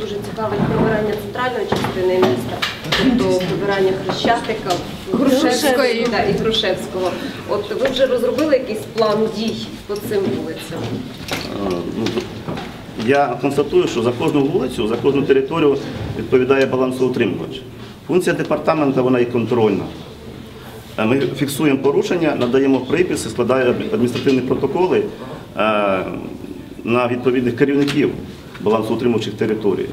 цікавить прибирання центральної частини міста, тобто прибирання Хрещатика, Грушевської да, і Грушевського. От ви вже розробили якийсь план дій по цим вулицям? Е, ну, Я констатую, що за кожну вулицю, за кожну територію відповідає балансоутримувач. Функція департаменту вона є контрольна. Е, Ми фіксуємо порушення, надаємо приписи, складаємо адміністративні протоколи е, на відповідних керівників балансоутримувачів територій.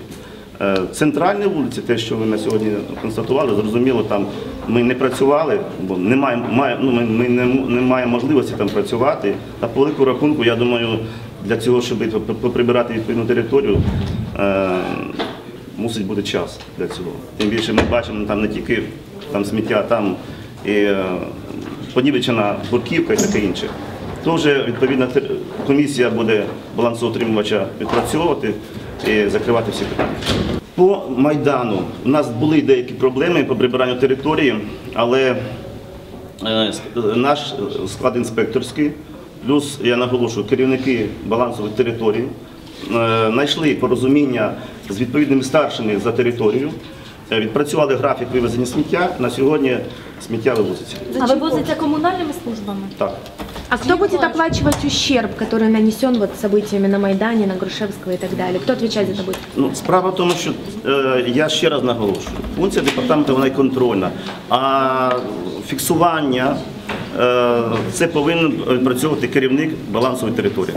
Е, Центральні вулиці, те, що ви на сьогодні констатували, зрозуміло, там ми не працювали, бо не маємо, має- ну, ми, не, м- не маємо можливості там працювати. Та по велику рахунку, я думаю, для цього, щоб поприбирати відповідну територію, е, мусить бути час для цього. Тим більше ми бачимо там не тільки там сміття, там і е, понівечена бурківка і таке інше. То вже відповідна комісія буде балансоутримувача відпрацьовувати і закривати всі питання. По Майдану у нас були деякі проблеми по прибиранню території, але е, наш склад інспекторський, плюс я наголошую, керівники балансових територій е, знайшли порозуміння з відповідними старшими за територію, е, відпрацювали графік вивезення сміття. На сьогодні сміття вивозиться. А вывозите коммунальными службами? Так. А кто будет оплачивать ущерб, который нанесен вот событиями на Майдане, на Грушевского и так далее? Кто отвечать за это будет? Ну, справа в тому, що е, я ще раз наголошую, функція департаменту вона є контрольна, а фіксування е, це повинен працювати керівник балансової території.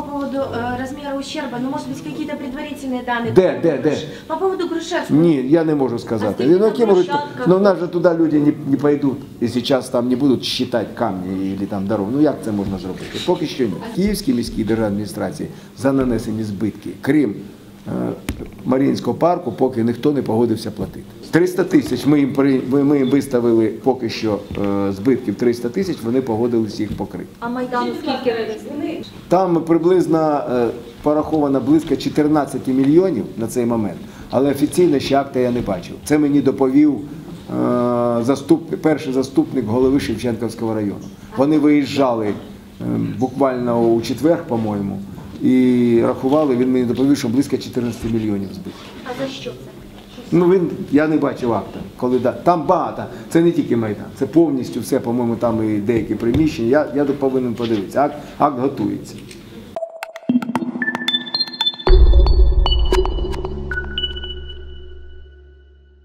по поводу э, размера ущерба, но может быть какие-то предварительные данные? Де, де, де? По поводу Грушевского. Ні, я не можу сказати. А скільки Ну, які там можуть, площадка? ну, в нас же туди люди не, не пойдуть, і зараз там не будуть считати камні або там дорогу. Ну як це можна зробити? Поки що ні. Київській міській державній адміністрації за нанесені збитки, крім е, Маріїнського парку, поки ніхто не погодився платити. 300 тисяч ми їм, при- ми, їм виставили поки що е, збитків 300 тисяч, вони погодилися їх покрити. А Майдану скільки вивезли? Там приблизно е, пораховано близько 14 мільйонів на цей момент, але офіційно ще акта я не бачив. Це мені доповів е, заступник, перший заступник голови Шевченківського району. Вони виїжджали е, буквально у четвер, по-моєму, і рахували, він мені доповів, що близько 14 мільйонів збитків. А за що це? Ну він я не бачив акта. Коли да там багато. Це не тільки майдан, це повністю все, по-моєму, там і деякі приміщення. Я, я повинен подивитися. Акт, акт готується.